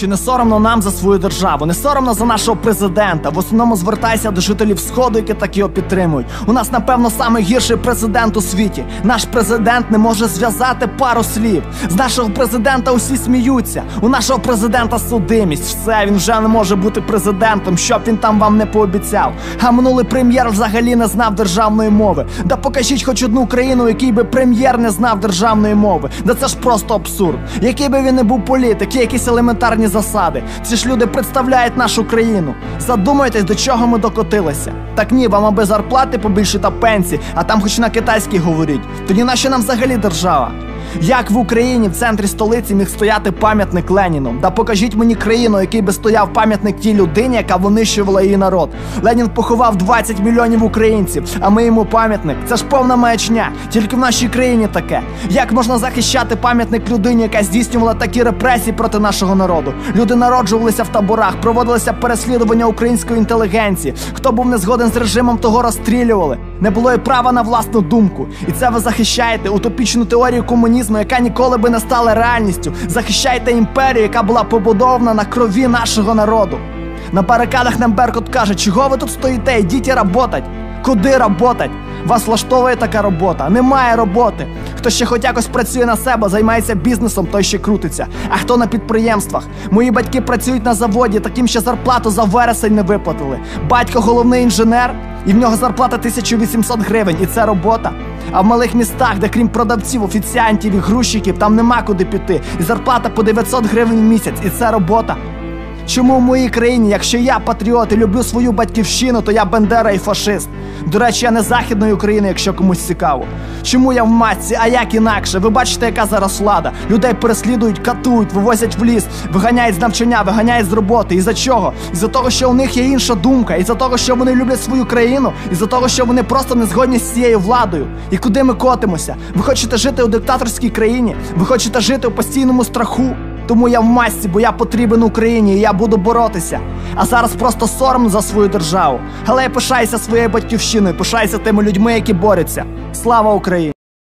Чи не соромно нам за свою державу? Не соромно за нашого президента. В основному звертайся до жителів сходу, які так його підтримують. У нас, напевно, найгірший президент у світі. Наш президент не може зв'язати пару слів. З нашого президента усі сміються. У нашого президента судимість. Все він вже не може бути президентом, щоб він там вам не пообіцяв. А минулий прем'єр взагалі не знав державної мови. Да покажіть хоч одну країну, якій би прем'єр не знав державної мови. Да це ж просто абсурд. Який би він не був політик, якісь елементарні засади. Ці ж люди представляють нашу країну. Задумайтесь, до чого ми докотилися. Так ні, вам аби зарплати побільше та пенсії, а там хоч на китайській говоріть. Тоді нащо нам взагалі держава? Як в Україні в центрі столиці міг стояти пам'ятник Леніну? Да покажіть мені країну, який би стояв пам'ятник тій людині, яка винищувала її народ. Ленін поховав 20 мільйонів українців, а ми йому пам'ятник. Це ж повна маячня. Тільки в нашій країні таке. Як можна захищати пам'ятник людині, яка здійснювала такі репресії проти нашого народу? Люди народжувалися в таборах, проводилися переслідування української інтелігенції. Хто був не згоден з режимом, того розстрілювали. Не було і права на власну думку. І це ви захищаєте утопічну теорію комунізму, яка ніколи би не стала реальністю. Захищаєте імперію, яка була побудована на крові нашого народу. На барикадах нам Беркут каже, чого ви тут стоїте? Йдіть і работать. Куди работать? Вас влаштовує така робота? Немає роботи. Хто ще хоч якось працює на себе, займається бізнесом, той ще крутиться. А хто на підприємствах? Мої батьки працюють на заводі, таким ще зарплату за вересень не виплатили. Батько головний інженер, і в нього зарплата 1800 гривень, і це робота. А в малих містах, де крім продавців, офіціантів і грузчиків, там нема куди піти. І зарплата по 900 гривень в місяць, і це робота. Чому в моїй країні, якщо я патріот і люблю свою батьківщину, то я бандера і фашист? До речі, я не західної України, якщо комусь цікаво. Чому я в матці, а як інакше? Ви бачите, яка зараз влада? Людей переслідують, катують, вивозять в ліс, виганяють з навчання, виганяють з роботи. І за чого? Із-за того, що у них є інша думка, із-за того, що вони люблять свою країну, із-за того, що вони просто не згодні з цією владою. І куди ми котимося? Ви хочете жити у диктаторській країні? Ви хочете жити у постійному страху? Тому я в масці, бо я потрібен Україні, і я буду боротися. А зараз просто сором за свою державу. Але я пишаюся своєю батьківщиною, пишаюся тими людьми, які борються. Слава Україні!